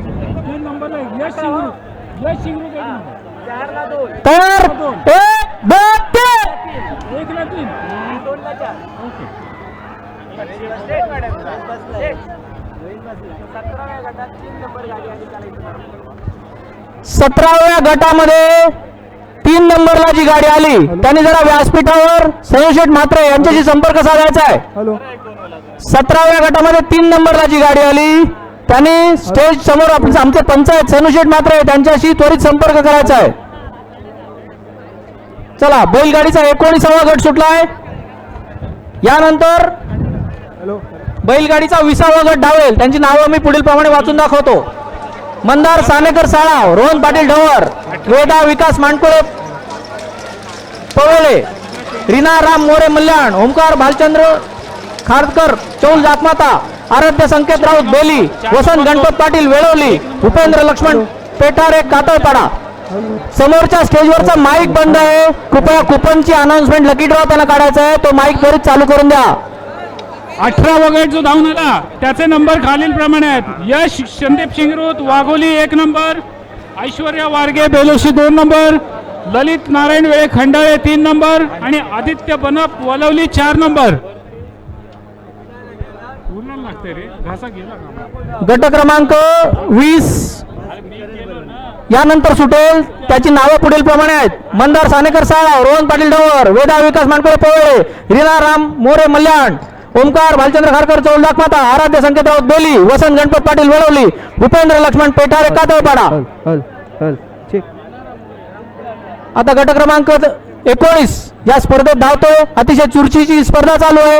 एक तीन नंबरला एक. यश शिंगरू यश शिंगरू एक नंबर. चारला दोन. तयार एक दोन तीन. एकला तीन. दोनला चार. ओके. सतराव्या गटामध्ये तीन नंबरला जी गाडी आली त्यांनी जरा व्यासपीठावर संशेट मात्रे यांच्याशी संपर्क साधायचा आहे. हॅलो. सतराव्या गटामध्ये तीन नंबरला जी गाडी आली त्यांनी स्टेज समोर आपण आमचे पंचायत सनुशेट मात्रे त्यांच्याशी त्वरित संपर्क करायचा आहे. चला बैलगाडीचा एकोणीसावा गट सुटलाय. यानंतर हॅलो. बैलगाडीचा विसावा गट धावेल. त्यांची नावं मी पुढील प्रमाणे वाचून दाखवतो. मंदार सानेकर साळाव रोहन पाटील ढवळ वेदा विकास मानकुळे पवळे रीना राम मोरे मल्याण ओमकार भालचंद्र खारकर चौल जातमाता आराध्य संकेत राऊत बेली वसंत गणपत पाटील वेळवली उपेंद्र लक्ष्मण पेठारे कातळपाडा. समोरच्या स्टेजवरचा माईक बंद आहे. कृपया कुपनची अनाउन्समेंट लकी ड्रॉ त्यांना काढायचा आहे. तो माईक त्वरित चालू करून द्या. अठरा वगैरे जो धावून आला त्याचे नंबर खालील प्रमाणे आहेत. यश संदीप शिंगरूत वाघोली एक नंबर ऐश्वर्या वारगे बेलोशी दोन नंबर ललित नारायण वेळे खंडाळे तीन नंबर आणि आदित्य बनप वलवली चार नंबर गट क्रमांक वीस. यानंतर सुटेल. त्याची नावं पुढील प्रमाणे आहेत. मंदार सानेकर साळाव रोहन पाटील ढवळ वेदा विकास मानकडे पवळे रीना राम मोरे मल्याण ओमकार भालचंद्र खारकर चौल दाखमाता आराध्य संकेत राऊत बेली वसंत गणपत पाटील वळवली उपेंद्र लक्ष्मण पेठारे कातळपाडा. आता गट क्रमांक एकोणीस. या स्पर्धेत धावतोय. अतिशय चुरशीची स्पर्धा चालू आहे.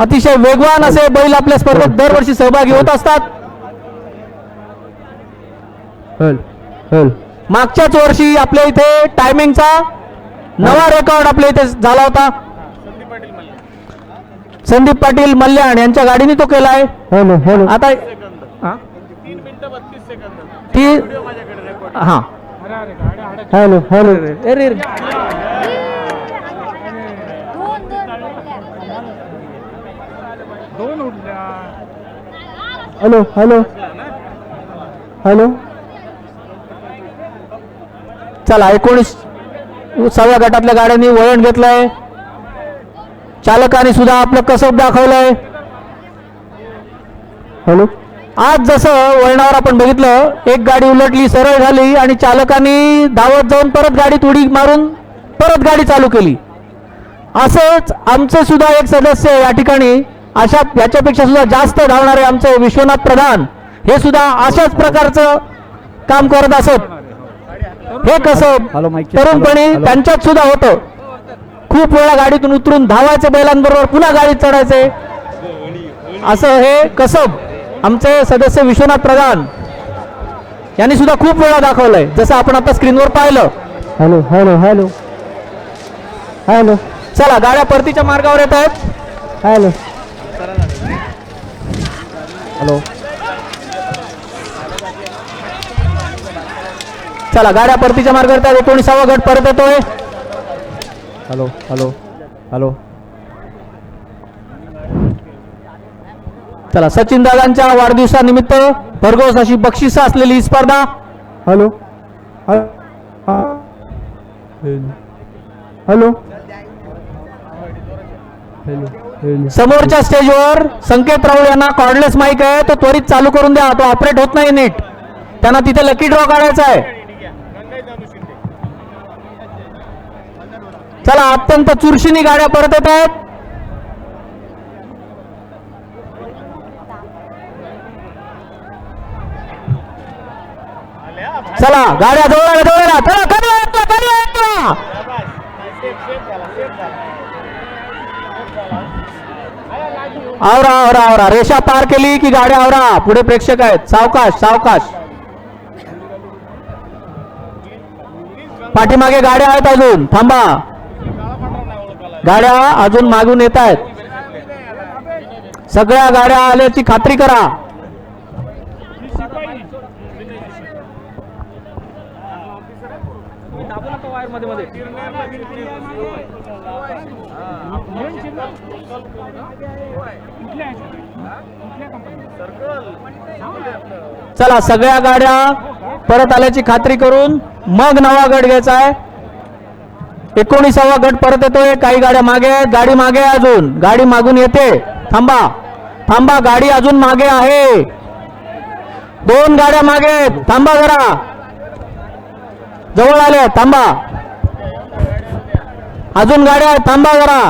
अतिशय वेगवान असे बैल आपल्या स्पर्धेत दरवर्षी सहभागी होत असतात. मागच्याच वर्षी आपल्या इथे टायमिंगचा नवा रेकॉर्ड आपल्या इथे झाला होता. संदीप पाटील मल्याण यांच्या गाडीने तो केलाय. आता हा? ती हा. Hello hello. Hello hello. Hello. चला एकोणीस सव्या गटातल्या गाड्यांनी वळण घेतलंय. चालकाने सुद्धा आपलं कसब दाखवलंय. हॅलो. आज जसं वळणावर आपण बघितलं एक गाडी उलटली सरळ झाली आणि चालकाने धावत जाऊन परत गाडीत उडी मारून परत गाडी चालू केली. असंच आमचे सुद्धा एक सदस्य या ठिकाणी अशा याच्यापेक्षा सुद्धा जास्त धावणारे आमचे विश्वनाथ प्रधान हे सुद्धा अशाच प्रकारचं काम करत असत. हे कसं? तरुणपणी त्यांच्यात सुद्धा होतं. खूप वेळा गाडीतून उतरून धावायचे बैलांबरोबर पुन्हा गाडीत चढायचे. असं हे कसब आमचे सदस्य विश्वनाथ प्रधान यांनी सुद्धा खूप वेळा दाखवलंय. जसं आपण आता स्क्रीनवर पाहिलं. हॅलो हॅलो हॅलो हॅलो चला गाड्या परतीच्या मार्गावर येत आहेत. Hello hello. चला गाड्या परतीच्या मार्गावर येत एकोणीसावा गट परत येतोय. Hello hello hello. चला सचिन दादांच्या वाढदिवसानिमित्त भरघोस अशी बक्षिस असलेली ही स्पर्धा. हॅलो. हॅलो. समोरच्या स्टेजवर संकेत राऊळ यांना कॉर्डलेस माईक आहे तो त्वरित चालू करून द्या तो ऑपरेट होत नाही नीट. त्यांना तिथे लकी ड्रॉ काढायचा आहे. चला अत्यंत चुरशीनी गाड्या परत येत आहेत. चला गाड्या जवळ आल्या, जवळ आल्या. चला कमी वाटला कमी वाटला आवरा आवरा आवरा. रेषा पार केली की गाड्या आवरा. पुढे प्रेक्षक आहेत. सावकाश सावकाश. पाठीमागे गाड्या आहेत अजून. थांबा. गाड्या अजून मागून येत आहेत. सगळ्या गाड्या आल्याची खात्री करा. दाबू नका वायरमध्ये मध्ये. चला सगळ्या गाड्या परत आल्याची खात्री करून मग नवा गट घ्यायचा आहे. एकोणीसावा गट परत येतोय. काही गाड्या मागे आहेत. गाडी मागे अजून. गाडी मागून येते. थांबा. थांबा गाडी अजून मागे आहे. दोन गाड्या मागे आहेत. थांबा जरा. जवळ आले थांबा. अजून गाड्या थांबा जरा.